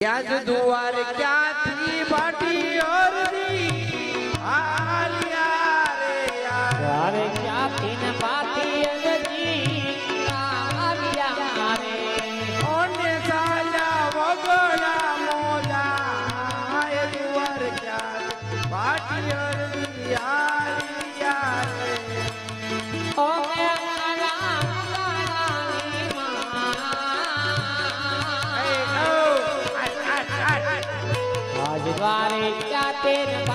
ત્યાં જ દુવાર ક્યાંથી ક્યાંથી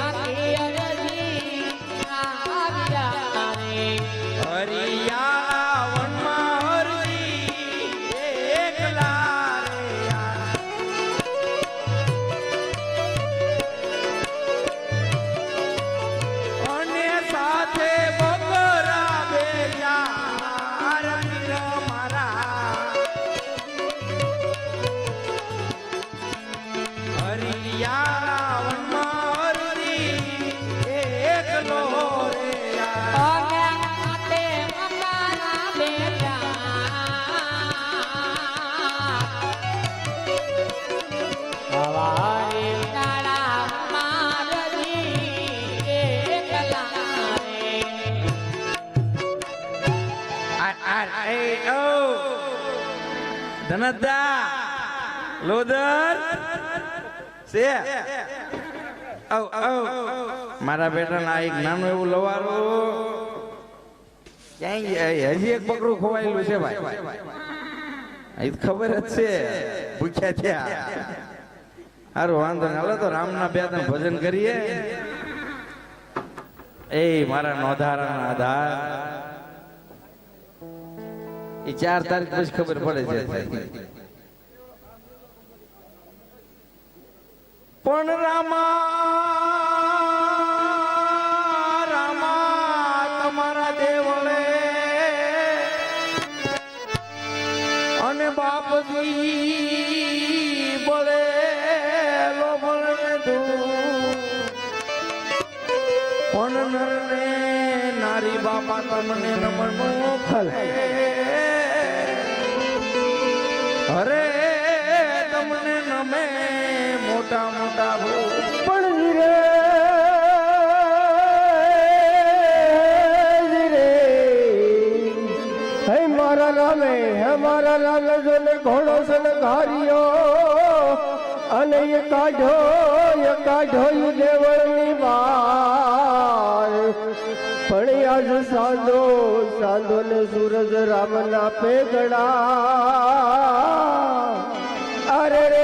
છે. મારા બેટાના એક નાનું એવું લવારું. ક્યાંય? હજી એક બકરું ખોવાયેલું છે ભાઈ. એ ખબર જ છે. ભૂખ્યા થયા. સારું વાંધો ને હાલો તો રામના બે ત્રણ ભજન કરીએ. એ મારા નોંધારાના આધાર. એ ચાર તારીખ પછી ખબર પડે છે પણ રામા રામા, તમારા દેવળે અને બાપજી બોલે પણ નારી બાપા તમને નમન મોકલે અરે, તમને નમે મોટા મોટા પણ રે મારા રામે હે મારા રામે જોને ઘોડો સનઘાર્યો અને એ કાઢો એ કાઢો દેવળની બાર પણ આજ સાંધો સાંધો ને સૂરજ રામના પેગડા અરે રે,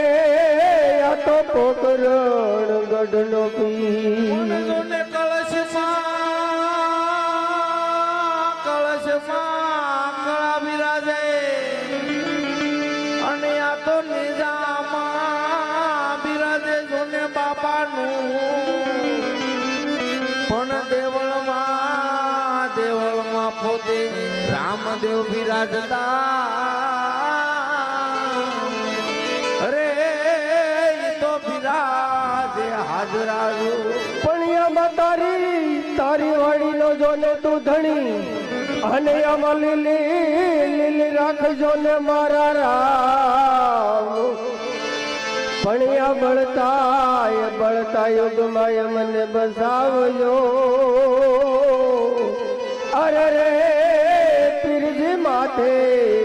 આ તો પોકરણ ગઢનો પી પોતે રામદેવ બિરાજતા. અરે તો બિરાજે હાજરાજુ. પણ તારી તારી વાડીનો જોને તું ધણી. અને લીલી લીલી રાખજો ને મારા રામ. ભણિયા આ બળતા, એ બળતા યુગમાં એ મને બસાવજો અરે રે પીરજી માથે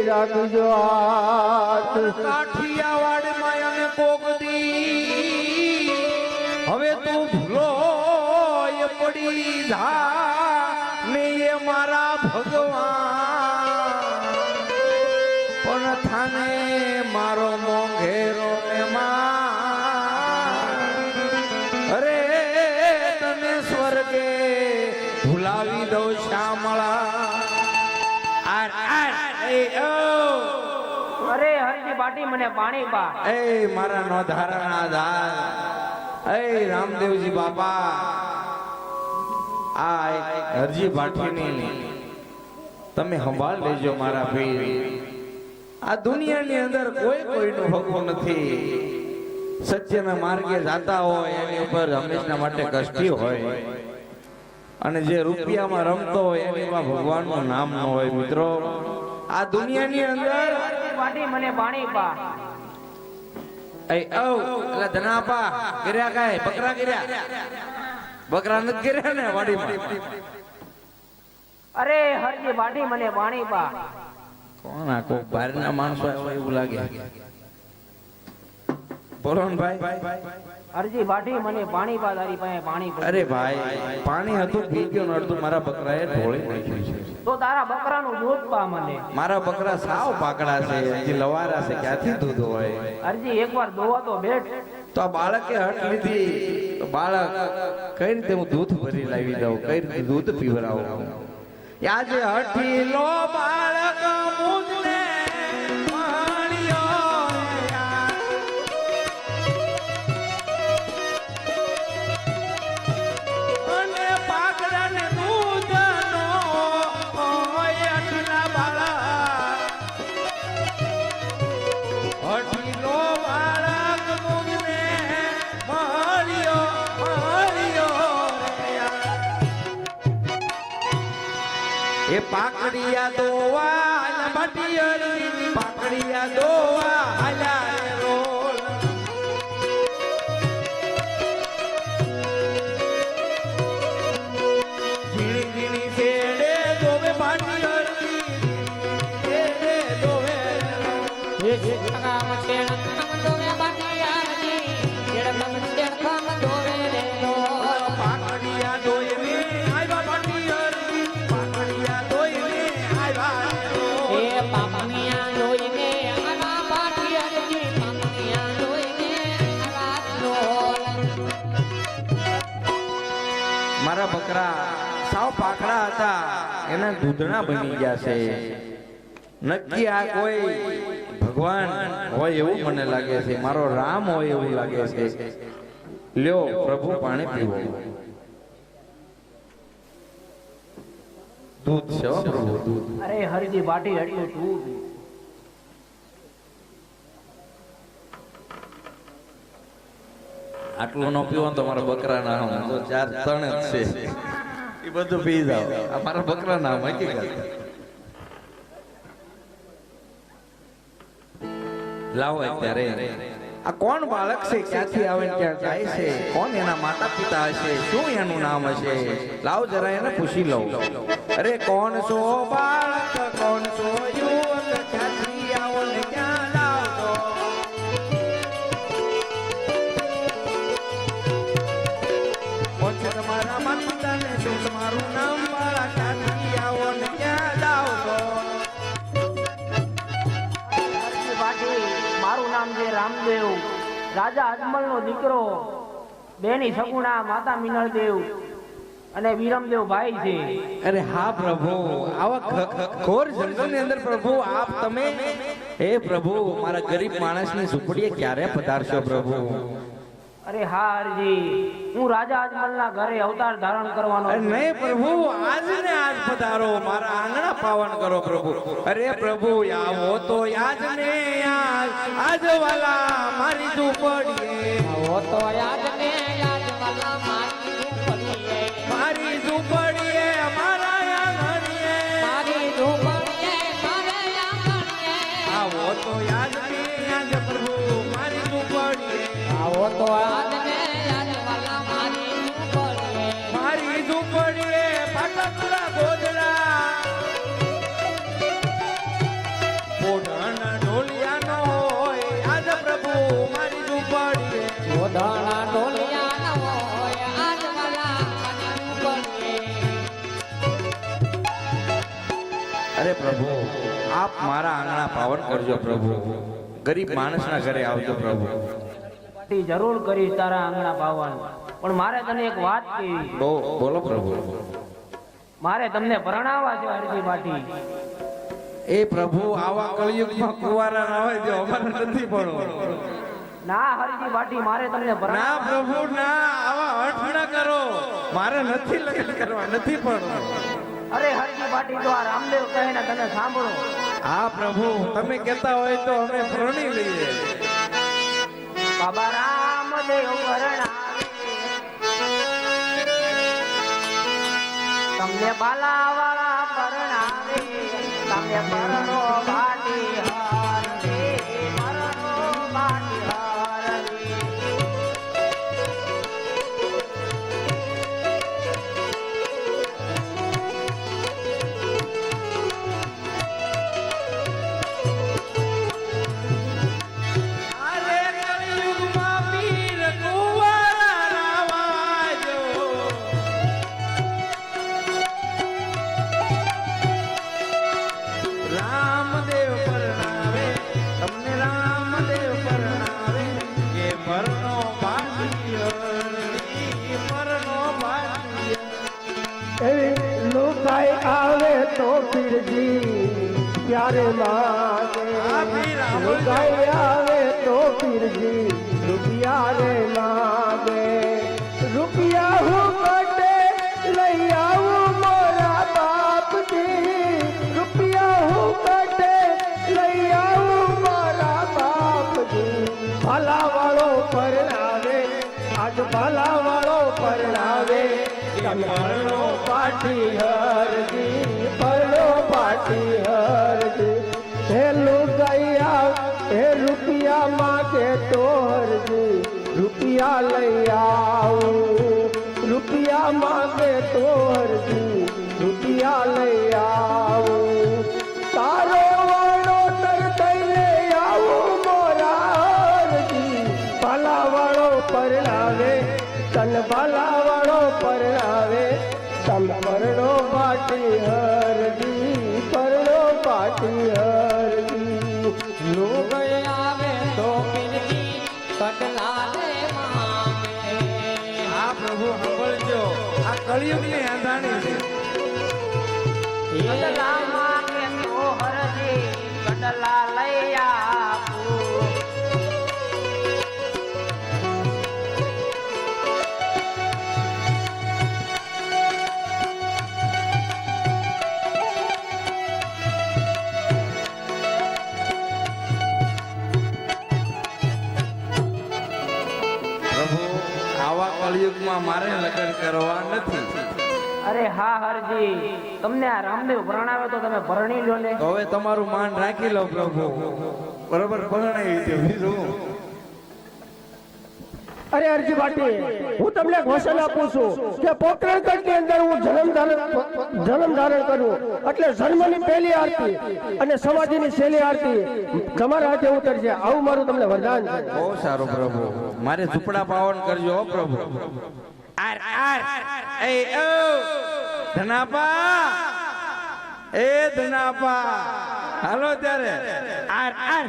રાખજો હાથ. કાઠિયાવાડમાં અને કોકદી હવે તું ભૂલો, એ પડી જા, ને એ મારા ભગવાન. મને પાણી પા. એ મારા નો ધારણા ધાર એ રામદેવજી બાપા. આ હરજી ભાટીની તમે સંભાળ લેજો મારા પીર. આ દુનિયાની અંદર કોઈ કોઈનું હકો નથી. સત્યના માર્ગે જાતા હોય, એની ઉપર હંમેશા માટે કષ્ટી હોય. અને જે રૂપિયામાં રમતો હોય, એની ભગવાનનું નામ ન હોય, મિત્રો. આ દુનિયાની અંદર વાટી મને પાણી પા. એ ઓ એટલે ધનાપા ગિર્યા કાય બકરા ગિર્યા? બકરા નથી ગિર્યા ને વાડીમાં અરે હરજી બાટી મને પાણી પા. કોણ આ કોક બહારના માણસો આવ્યા એવું લાગે? બોલો ને ભાઈ. હરજી બાટી મને પાણી પા તારી પાસે પાણી અરે ભાઈ પાણી હતું પી ગયો અડધું મારા બકરાએ ઢોળી નાખ્યું છે. તો તારા બકરાનું દૂધ પા મને. મારા બકરા સાવ પાકડા છે હજી લવારા છે ક્યાંથી દૂધ હોય? અરજી એકવાર દોવા તો બેઠ. તો આ બાળકે હટ લીધી. બાળક કઈ રીતે હું દૂધ ભરી લાવી દઉં? કઈ રીતે દૂધ પીવડાવું? આજે હઠી લો બાળક એ પાકડિયા દોવા હાલા ભટિયરી પાકડિયા દોવા હાલા એના દૂધણા બની ગયા છે નક્કી આ કોઈ ભગવાન હોય એવું મને લાગે છે મારો રામ હોય એવું લાગે છે. લ્યો પ્રભુ પાણી પીવો. દૂધ છે પ્રભુ દૂધ. અરે હરજી બાટી હડ્યું દૂધ. આટલું ન પીવો ને બકરાના મારા બકરા તો ચાર ત્રણ જ છે. એ બધું પી જાવ આ મારા બકરા ના હકીકત લાવો અત્યારે આ કોણ બાળક છે? ક્યાંથી આવે ને ક્યાં જાય છે? કોણ એના માતા પિતા હશે? શું એનું નામ હશે? લાવ જરા એને પૂછી લઉં. અરે કોણ છો બાળક? કોણ છો રાજા અજમલ નો દીકરો, બેની સગુણા માતા મિનળદેવ અને વિરમદેવ ભાઈ છે. અરે હા પ્રભુ, આવા ઘોર જંગલની અંદર પ્રભુ, આપ તમે, હે પ્રભુ, મારા ગરીબ માણસની ઝૂંપડીએ ક્યારે પધારશો પ્રભુ? અરે હરજી હું રાજા અજમલના ઘરે અવતાર ધારણ કરવાનો નહીં પ્રભુ આજને આજ પધારો મારા આંગણા પાવન કરો પ્રભુ. અરે પ્રભુ આવો તો યાદ ને યાદ આજ વાલા મારી ઝૂંપડીએ. મારી આપ મારા આંગણા પાવન કરજો પ્રભુ. ગરીબ માણસના ઘરે આવજો પ્રભુ. જરૂર કરીશ તારા આંગણા પાવન પણ મારે તને એક વાત બો બોલો પ્રભુ. મારે તમને પરણાવવા છે હરજી પાટી. એ પ્રભુ આવા કળિયુગમાં કુવારા ના હોય જો અમારે નથી ભણવું. ના હરજી પાટી મારે તમને ના પ્રભુ ના આવા હઠ ના કરો. મારે નથી લગ્ન કરવા નથી ભણવું. અરે હરજી પાટી તો આ રામદેવ કહે ને તને સાંભળો. હા, પ્રભુ, તમે કહેતા હોય તો અમે પ્રણી લઈએ. બાબા રામદેવ પરણાવે. તમને બાલાવાળા પરણાવે તમે પરણો બાટી રૂપિયા રે લાગે આવે તો પીરજી રૂપિયા રે લાગે રૂપિયા હું કટે લઈ આવું મારા બાપજી રૂપિયા હું કટે લઈ આવું મારા બાપજી ભલા વાળો પરણાવે આજ ભલા વાળો પરણાવે પરણો પાટી હરજી પરણો પાટી હરજી હે લુગૈયા હે રૂપિયા માગે તોરજી રૂપિયા લઈ આવું, રૂપિયા માગે તોરજી રૂપિયા લઈ આવું. પાટી હરજી પરણો પાટી હરજી લોગ આવે તો પીરજી કટલાલે માગે આ પ્રભુ સાંભળજો. આ કળિયુગની આંધાણી છે. કડલા માગે તો હરજી કડલા લઈ કળિયુગમાં મારે લગ્ન કરવા નથી. અરે હા હરજી. તમને આ રામદેવ ભરણાવે તો તમે ભરણી લો ને. હવે તમારું માન રાખી લો પ્રભુ. બરોબર ભરણાવી દો બીજું. અરે અરજી પાટી હું તમને ઘોષણા આપું છું કે પોકરણગઢની અંદર હું જન્મ ધારણ જન્મ ધારણ કરું, એટલે જન્મની પહેલી આરતી અને સમાધિની છેલ્લી આરતી તમારા હાથે ઉતરશે. આવું મારું તમને વરદાન છે. બહુ સારું પ્રભુ. મારે ઝૂપડા પાવન કરજો પ્રભુ. આર આર, એ, ઓ, ધનાપા. એ ધનાપા. હાલો ત્યારે. R R